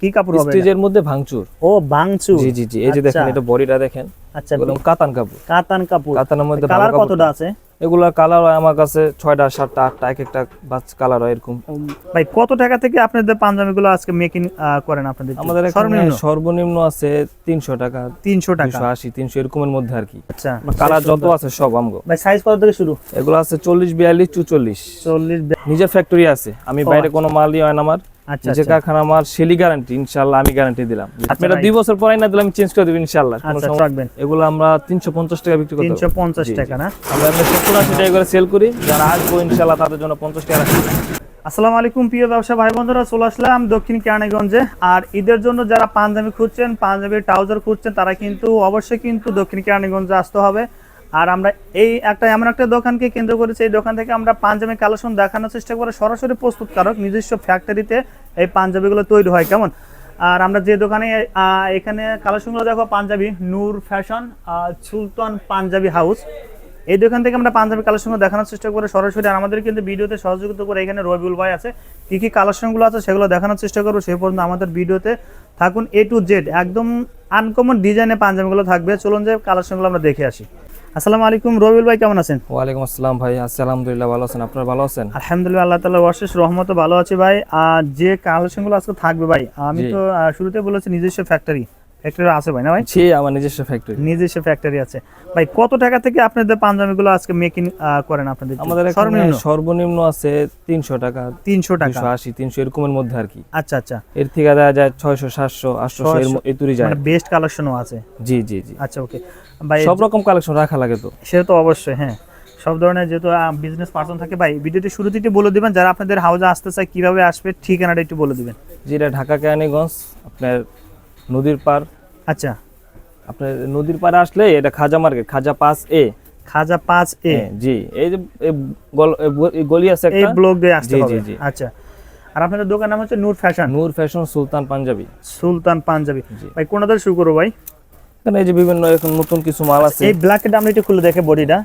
কি কাপড় হবে? স্টিজের মধ্যে ভাঙচুর। ও বাংচু জি জি জি এই যে দেখেন আচ্ছা। এটা বডিটা দেখেন। আচ্ছা এগুলো কাতান কাপড়। কাতান কাপড়। কাতানের মধ্যে কালার কতটা আছে? এগুলা কালার হয় আমার কাছে ছয়টা সাতটা আটটা এক একটা বাস কালার হয় এরকম। ভাই কত টাকা থেকে আপনাদের পাঞ্জাবিগুলো আজকে মেকিং করেন আপনাদের আমাদের সর্বনিম্ন? সর্বনিম্ন আছে তিনশো টাকা তিনশো টাকা। আশি তিনশো এরকমের মধ্যে আর কি। আচ্ছা। কালার যত আছে সব আমগো। ভাই সাইজ কত থেকে শুরু? এগুলো আছে চল্লিশ বিয়াল্লিশ চুচল্লিশ। চল্লিশ নিজের ফ্যাক্টরি আছে। আমি বাইরে কোনো মালই হয় না আমার। আচ্ছা আচ্ছা। কারখানা আমার সেলি গ্যারান্টি ইনশাল্লাহ আমি গ্যারান্টি দিলাম। আপনি এটা দুই বছর পরে না দিলে আমি চেঞ্জ করে দেবো ইনশাল্লাহ কোনো আচ্ছা সমস্যা- রাখবেন। এগুলো আমরা তিনশো পঞ্চাশ টাকা বিক্রি করতে তিনশো পঞ্চাশ জি, জি। টাকা না? আমরা সত্তর আশি টাকা করে সেল করি। যারা আসব ইনশাল্লাহ তাদের জন্য পঞ্চাশ টাকা রাখি। আসসালামু আলাইকুম প্রিয় ব্যবসা ভাই বন্ধুরা চলে আসলাম দক্ষিণ কেরানীগঞ্জে। আর ঈদের জন্য যারা পাঞ্জাবি খুঁজছেন পাঞ্জাবি ট্রাউজার খুঁজছেন তারা কিন্তু অবশ্যই কিন্তু দক্ষিণ কেরানীগঞ্জে আসতে হবে। আর আমরা এই একটা এমন একটা দোকানকে কেন্দ্র করেছি এই দোকান থেকে আমরা পাঞ্জাবি কালেকশন দেখানোর চেষ্টা করে। সরাসরি প্রস্তুতকারক নিজস্ব ফ্যাক্টরিতে এই পাঞ্জাবিগুলো তৈরি হয় কেমন? আর আমরা যে দোকানে এখানে কালেকশনগুলো দেখো, পাঞ্জাবি, নূর ফ্যাশন সুলতান পাঞ্জাবি হাউস। এই দোকান থেকে আমরা পাঞ্জাবি কালেকশনগুলো দেখানোর চেষ্টা করে সরাসরি। আর আমাদের কিন্তু ভিডিওতে সহযোগিতা করে এখানে রবিউল ভাই আছে। কি কি কালেকশনগুলো আছে সেগুলো দেখানোর চেষ্টা করব। সেই পর্যন্ত আমাদের ভিডিওতে থাকুন। এ টু জেড একদম আনকমন ডিজাইনে পাঞ্জাবিগুলো থাকবে। চলুন যে কালেকশনগুলো আমরা দেখে আসি। আসসালামু আলাইকুম রবিউল ভাই কেমন আছেন? ওয়ালাইকুম আসসালাম ভাই আলহামদুলিল্লাহ ভালো আছেন আপনারা ভালো আছেন? আলহামদুলিল্লাহ আল্লাহ তালা অশেষ রহমত ভালো আছি ভাই। আর যে কালেকশনগুলো আজকে থাকবে ভাই আমি তো শুরুতে বলেছি নিজস্ব ফ্যাক্টরি ফ্যাক্টরি আছে ভাই না ভাই? ছি আমার নিজস্ব ফ্যাক্টরি নিজস্ব ফ্যাক্টরি আছে। ভাই কত টাকা থেকে আপনাদের পাঞ্জাবিগুলো আজকে মেকিং করেন আপনাদের আমাদের সর্বনিম্ন? সর্বনিম্ন আছে তিনশো টাকা। তিনশো টাকা। দুশো আশি তিনশো এরকমের মধ্যে আর কি। আচ্ছা আচ্ছা। এর থেকে যায় ছয়শো সাতশো আটশো এর 600 এই তুরি যায়। মানে বেস্ট কালেকশনও আছে? জি জি জি। আচ্ছা ওকে ভাই সব রকম কালেকশন রাখা লাগে তো। সেটা তো অবশ্যই হ্যাঁ। সব ধরনের যেহেতু বিজনেস পার্সন থাকে ভাই ভিডিওটি শুরুতে একটু বলে দিবেন যারা আপনাদের হাউসে আসতে চায় কীভাবে আসবে ঠিকানাটা একটু বলে দিবেন। যেটা ঢাকা কেরানীগঞ্জ আপনার নদীর পার আচ্ছা। আপনার নদীর পাড়ে আসলে এটা খাজা মার্কেট খাজা পাস এ। খাজা পাঁচ এ। হ্যাঁ, জি। এই যে গল- এই আছে এই ব্লক দিয়ে আসতে জি, হবে। জি, জি। আচ্ছা। আর আপনাদের দোকান নাম হচ্ছে নূর ফ্যাশন। নূর ফ্যাশন সুলতান পাঞ্জাবি। সুলতান পাঞ্জাবি। ভাই কোনটা শুরু করব ভাই? এখানে এই যে বিভিন্ন এখন নতুন কিছু মাল আছে। এই ব্ল্যাকের আমরা একটু খুলে দেখে বডিটা।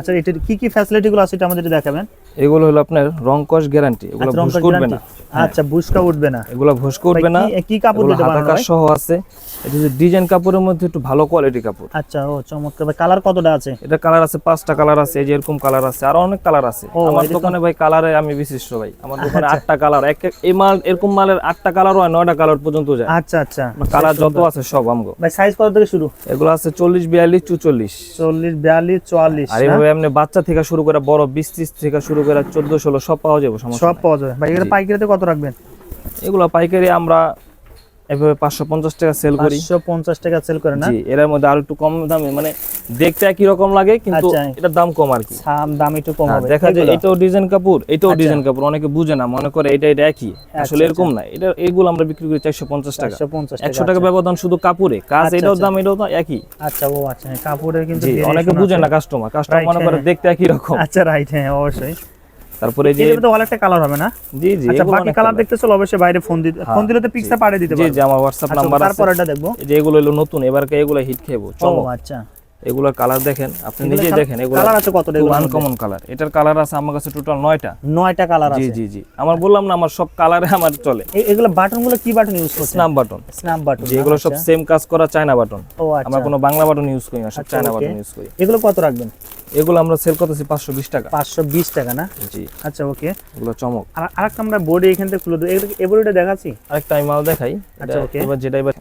আচ্ছা এটার কি কি ফ্যাসিলিটি গুলো আছে এটা আমাদের দেখাবেন? এগুলো হলো আপনার রং কস গ্যারান্টি এগুলো আচ্ছা, রং ভুস কস করবে না। আচ্ছা বুসকা উঠবে না। এগুলো ভুস করবে ভাই, না। কি- কাপড় দিয়ে হাতা বানানো কাজ সহ আছে। এটা যে ডিজাইন কাপড়ের মধ্যে একটু ভালো কোয়ালিটি কাপড়। আচ্ছা ও চমৎকার। ভাই কালার কতটা আছে? এটা কালার আছে পাঁচটা কালার আছে এই যে এরকম কালার আছে আর অনেক কালার আছে। আমার দোকানে ভাই কালারে আমি বিশিষ্ট ভাই। আমার দোকানে আচ্ছা। আটটা কালার এক এক- এই মাল এরকম মালের আটটা কালার হয় নয়টা কালার পর্যন্ত যায়। আচ্ছা আচ্ছা। কালার যত আছে সব আমগো। ভাই সাইজ কত থেকে শুরু? এগুলো আছে চল্লিশ বিয়াল্লিশ চুচল্লিশ। চল্লিশ বিয়াল্লিশ চুয়াল্লিশ আর এইভাবে এমনি বাচ্চা থেকে শুরু করে বড় বিশ ত্রিশ থেকে শুরু করে চোদ্দ ষোলো সব পাওয়া যাবে সব পাওয়া যাবে। ভাই এগুলো পাইকারিতে কত রাখবেন? এগুলো পাইকারি আমরা এভাবে পাঁচশো পঞ্চাশ টাকা সেল করি। পাঁচশো পঞ্চাশ টাকা সেল করে না? জি এর মধ্যে আরও একটু কম দামে মানে দেখতে একই রকম লাগে কিন্তু আচ্ছা। এটার দাম কম আর কি। দাম একটু কম হ্যাঁ, হবে। দেখা যায় এটাও ডিজাইন কাপড় এটাও আচ্ছা। ডিজাইন কাপড় অনেকে বুঝে না মনে করে এটা এটা একই। আসলে এরকম না এটা এগুলো আমরা বিক্রি করি চারশো পঞ্চাশ টাকা। 450 টাকা, একশো টাকা আচ্ছা। ব্যবধান শুধু কাপড়ে কাজ আচ্ছা, এটাও আচ্ছা। দাম এটাও দাম একই। আচ্ছা ও আচ্ছা হ্যাঁ, কাপড়ের কিন্তু অনেকে বুঝে না কাস্টমার কাস্টমার মনে করে হ্যাঁ। দেখতে একই রকম। আচ্ছা রাইট হ্যাঁ অবশ্যই। তারপরে যে এটার তো অনেকটা কালার হবে না? জি জি আচ্ছা বাকি কালার। দেখতে চলো অবশ্যই বাইরে ফোন দিতে ফোন দিলে তো পাঠিয়ে দিতে জি জি আমার আচ্ছা নাম্বার আছে। তারপর এটা দেখব। যে এগুলো হলো নতুন এবারকে এগুলো হিট চমক আচ্ছা। এগুলোর কালার দেখেন আপনি নিজেই দেখেন এগুলো কালার আছে কতটা এগুলো আনকমন কালার এটার কালার আছে আমার কাছে টোটাল নয়টা। নয়টা কালার আছে। জি জি। আমার বললাম না আমার সব কালারে আমার চলে। এগুলো বাটনগুলো কি বাটন ইউজ করছেন? স্ন্যাপ বাটন স্ন্যাপ বাটন সব সেম কাজ করা চায়না বাটন আচ্ছা আমরা কোনো বাংলা বাটন ইউজ করি না সব আচ্ছা, চায়না বাটন ইউজ করি। এগুলো কত রাখবেন? এগুলো আমরা সেল করতেছি পাঁচশো বিশ টাকা। পাঁচশো বিশ টাকা না? জি। আচ্ছা ওকে। এগুলো চমক। আর আরেকটা আমরা বোর্ডে এখান থেকে খুলে দেবো। বোর্ডটা দেখাচ্ছি? আরেকটা আমি মাল দেখাই। আচ্ছা, ওকে। এবার যেটা এবার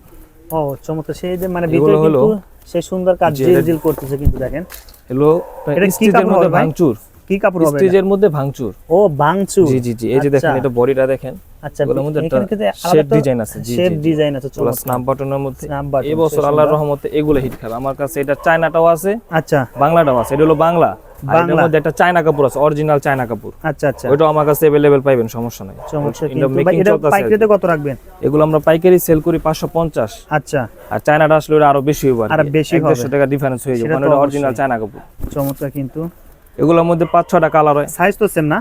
ও চমৎকার। সেই যে মানে ভিতরে হলো- কিন্তু সেই সুন্দর কাজ জিল জিল করতেছে কিন্তু দেখেন। এলো এটা কি কাপড় মধ্যে হবে ভাঙচুর। কি কাপড় হবে? স্টিজের মধ্যে ভাঙচুর। ও বাংচু জি জি জি। এই যে দেখেন আচ্ছা। এটা বডিটা দেখেন। আচ্ছা এগুলোর মধ্যে এখানে একটা কিন্তু শেড ডিজাইন আছে জি শেড জি, জি ডিজাইন আছে এগুলো চমৎকার। স্ন্যাপ বাটনের মধ্যে Snap button, এই বছর সেই আল্লাহর সুন্দর। রহমতে এগুলো হিট খাবে আমার কাছে এটা চায়নাটাও আছে আচ্ছা বাংলাটাও আছে এটা হলো বাংলা আর এটার বাংলা। মধ্যে একটা চায়না কাপড় আছে অরিজিনাল চায়না কাপড় আচ্ছা আচ্ছা ওইটাও আমার কাছে अवेलेबल পাইবেন সমস্যা নাই চমৎকার এটা কিন্তু ভাই, making এটা চলতেছে আর কি। পাইকারিতে কত রাখবেন এগুলো আমরা পাইকারি সেল করি পাঁচশো পঞ্চাশ আচ্ছা আর চায়নাটা আসলে ওটা আরো বেশি হবে আরো বেশি হবে। দেড়শো টাকা ডিফারেন্স হয়ে যাবে সেটা মানে তো ওটা অবশ্যই। অরিজিনাল চায়না কাপড় চমৎকার কিন্তু এগুলোর মধ্যে পাঁচ ছটা কালার হয় সাইজ তো সেম না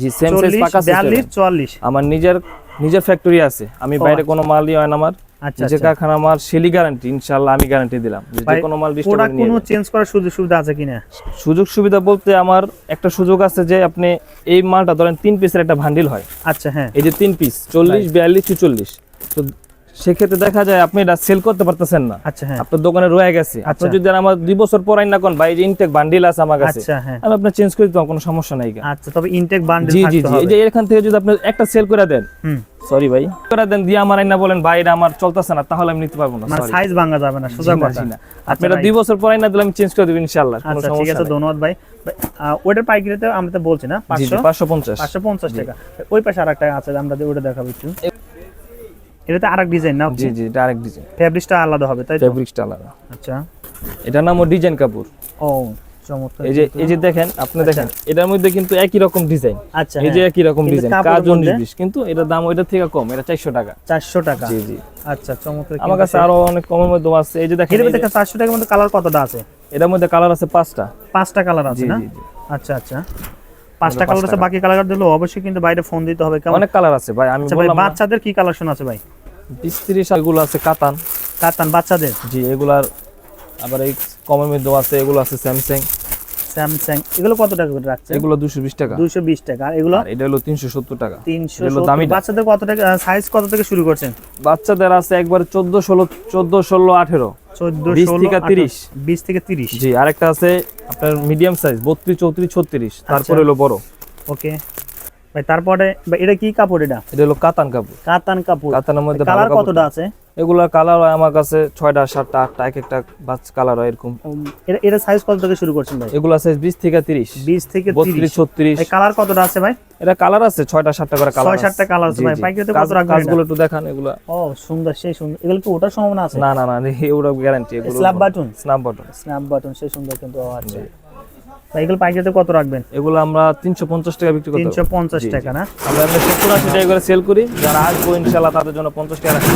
জি সেম সাইজ পাকা বিয়াল্লিশ system। চুয়াল্লিশ। আমার নিজের নিজের ফ্যাক্টরি আছে। আমি বাইরে কোনো মালই হয় না আমার। আচ্ছা নিজের আচ্ছা। কারখানা আমার সেলি গ্যারান্টি ইনশাআল্লাহ আমি গ্যারান্টি দিলাম। যে কোনো মাল প্রোডাক্ট নিয়ে কোনো চেঞ্জ করার সুযোগ সুবিধা আছে কিনা? সুযোগ সুবিধা বলতে আমার একটা সুযোগ আছে যে আপনি এই মালটা ধরেন তিন পিসের একটা ভান্ডিল হয়। আচ্ছা হ্যাঁ। এই যে তিন পিস চল্লিশ বিয়াল্লিশ চুচল্লিশ তো সেক্ষেত্রে দেখা যায় আপনি এটা সেল করতে পারতেছেন না। আচ্ছা হ্যাঁ। আপনার দোকানে রয়ে গেছে। আপনি আচ্ছা। যদি আমার দুই বছর পর আইন না কোন ভাই যে ইনটেক বান্ডিল আছে আমার কাছে আচ্ছা হ্যাঁ। আমি আপনার চেঞ্জ করে দিতাম কোনো সমস্যা নাই আচ্ছা তবে ইনটেক বান্ডেল জি জি জি এই এখান থেকে যদি আপনি একটা সেল করে দেন সরি ভাই করে দেন দিয়ে আমার আইনা বলেন ভাই এটা আমার চলতেছে না তাহলে আমি নিতে পারব না মানে সাইজ ভাঙা যাবে না সোজা কথা। না। আপনি এটা দুই বছর পর আইনা দিলে আমি চেঞ্জ করে দেবো ইনশাআল্লাহ কোনো আচ্ছা ঠিক আছে ধন্যবাদ ভাই। ওটার পাইকারিতে আমরা তো বলছি না জি পাঁচশো জি পাঁচশো? পঞ্চাশ। পাঁচশো পঞ্চাশ টাকা। ওই পাশে আর একটা আছে আমরা ওটা দেখাবো একটু। এটাতে আর এক ডিজাইন না জি জি এটা আরেক ডিজাইন ফেব্রিক্সটা আলাদা হবে তাই তো? ফেব্রিক্সটা আলাদা। আচ্ছা। এটার নাম ডিজাইন কাপড় ও চমৎকার এই যে এই যে দেখেন আপনি দেখেন এটার মধ্যে কিন্তু একই রকম ডিজাইন আচ্ছা এই যে একই রকম ডিজাইন কাজ উনিশ মধ্যে- বিশ কিন্তু এটার দাম ওইটার থেকে কম এটা চারশো টাকা। চারশো টাকা। জি জি। আচ্ছা চমৎকার আমার কাছে আরও অনেক কমের মধ্যে আছে। এই যে দেখেন এর মধ্যে চারশো টাকার মধ্যে কালার কতটা আছে? এটার মধ্যে কালার আছে পাঁচটা। পাঁচটা কালার আছে না? আচ্ছা আচ্ছা। পাঁচটা কালার আছে বাকি কালার দিলে অবশ্যই কিন্তু বাইরে ফোন দিতে হবে। অনেক কালার আছে ভাই আমি আচ্ছা বাচ্চাদের কি কালেকশন আছে ভাই? বিশ তিরিশ এগুলো আছে কাতান। কাতান বাচ্চাদের? জি এগুলার আবার এই কমের আছে এগুলো আছে স্যামসাং। স্যামসাং এগুলো কত টাকা করে রাখছে এগুলো দুশো বিশ টাকা। দুইশো বিশ টাকা। আর এগুলো? আর এটা হলো তিনশো সত্তর টাকা। তিনশো এগুলো দামিটা। বাচ্চাদের কত টাকা সাইজ কত থেকে শুরু করছেন? বাচ্চাদের আছে একবার চোদ্দ ষোলো চোদ্দ ষোলো আঠেরো। চোদ্দ 20 থেকে 30 বিশ থেকে তিরিশ। জি আরেকটা আছে আপনার মিডিয়াম সাইজ বত্রিশ চৌত্রিশ ছত্রিশ। তারপরে হলো বড়। ওকে ভাই তারপরে এটা কি কাপড় এটা? এটা হলো কাতান কাপড়। কাতান কাপড়। কাতানের মধ্যে কালার কতটা আছে? এগুলা কালার হয় আমার কাছে ছয়টা সাতটা আটটা এক একটা কালার হয় এরকম। এটা সাইজ কত থেকে শুরু করছেন ভাই? এগুলা সাইজ বিশ থেকে তিরিশ। বিশ থেকে বত্রিশ ছত্রিশ। কালার কতটা আছে ভাই? এটা কালার আছে ছয়টা সাতটা করে কালার ছয় সাতটা কালার আছে ভাই। পাইকারিতে কত রাখবেন কাজগুলো একটু দেখান এগুলা। ও সুন্দর সেই সুন্দর। এগুলো কি ওটার সম্ভাবনা আছে? না না না এগুলো গ্যারান্টি এগুলো snap button snap button snap button সেই সুন্দর কিন্তু ও আচ্ছা। ভাই এগুলো পাইকারিতে কত রাখবেন? এগুলো আমরা তিনশো পঞ্চাশ টাকা বিক্রি জি, জি। টাকা না? আমরা এমনি সত্তর আশি টাকা করে সেল করি যারা আসব ইনশাল্লাহ তাদের জন্য পঞ্চাশ টাকা রাখি।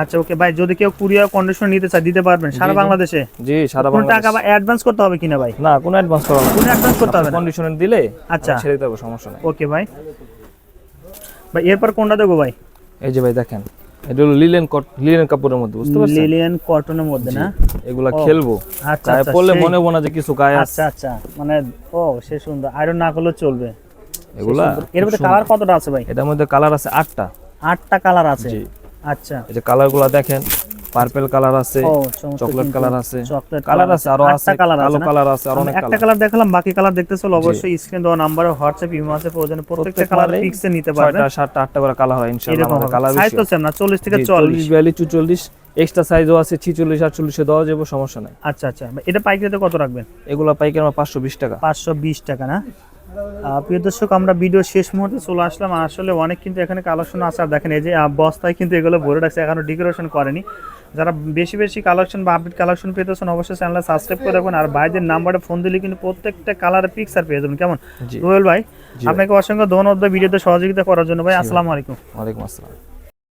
আচ্ছা ওকে ভাই যদি কেউ কুরিয়ার কন্ডিশন নিতে চায় দিতে পারবেন সারা বাংলাদেশে? জি সারা কোনো টাকা বা অ্যাডভান্স করতে হবে কিনা ভাই? না কোনো অ্যাডভান্স করা কোনো অ্যাডভান্স করতে হবে কন্ডিশনে দিলে আচ্ছা। ছেড়ে দেবো সমস্যা নেই। ওকে ভাই। ভাই এরপর কোনটা দেবো ভাই? এই যে ভাই দেখেন। এটা হলো লিলেন লিলেন কাপড়ের মধ্যে বুঝতে পারছেন? লিলেন কটনের মধ্যে না? এগুলা খেলব। আচ্ছা আচ্ছা পড়লে মনে হবে না যে কিছু গায়ে আছে। আচ্ছা আচ্ছা মানে ও সে সুন্দর। আয়রন না করলেও চলবে এগুলা এর মধ্যে কালার কতটা আছে ভাই? এটার মধ্যে কালার আছে আটটা। আটটা কালার আছে। আচ্ছা। এই যে কালারগুলা দেখেন পার্পেল কালার আছে চকলেট কালার আছে কালার আছে আরও আছে কালো কালার আছে আর অনেক একটা কালার দেখালাম বাকি কালার দেখতে চলো অবশ্যই স্ক্রিন দেওয়া নাম্বারে হোয়াটসঅ্যাপ ইমো আছে প্রয়োজনে প্রত্যেকটা কালার পিক্সে নিতে পারবেন ছয়টা সাতটা আটটা করে কালার হয় ইনশাআল্লাহ আমাদের কালার সাইজ তো সেম না চল্লিশ থেকে জি, চল্লিশ। চল্লিশ বিয়াল্লিশ চুচল্লিশ এক্সট্রা সাইজও আছে ছিচল্লিশ আটচল্লিশে দেওয়া যাবে সমস্যা নাই। আচ্ছা আচ্ছা এটা পাইকারিতে কত রাখবেন? এগুলো পাইকারি আমার পাঁচশো বিশ টাকা। পাঁচশো বিশ টাকা না? প্রিয় দর্শক আমরা ভিডিও শেষ মুহূর্তে চলে আসলাম। আসলে অনেক কিন্তু এখানে কালেকশন আছে। আর দেখেন এই যে বস্তায় কিন্তু এগুলো ভরে রাখছে এখনও ডেকোরেশন করেনি। যারা বেশি বেশি কালেকশন বা আপডেট কালেকশন পেতেছেন অবশ্যই চ্যানেলটা সাবস্ক্রাইব করে রাখুন। আর ভাইদের নাম্বারে ফোন দিলে কিন্তু প্রত্যেকটা কালার পিকচার পেয়ে যাবেন। কেমন? রোয়েল ভাই আপনাকে অসংখ্য ধন্যবাদ ভিডিওতে সহযোগিতা করার জন্য। ভাই। আসসালামু আলাইকুম। ওয়ালাইকুম আসসালাম।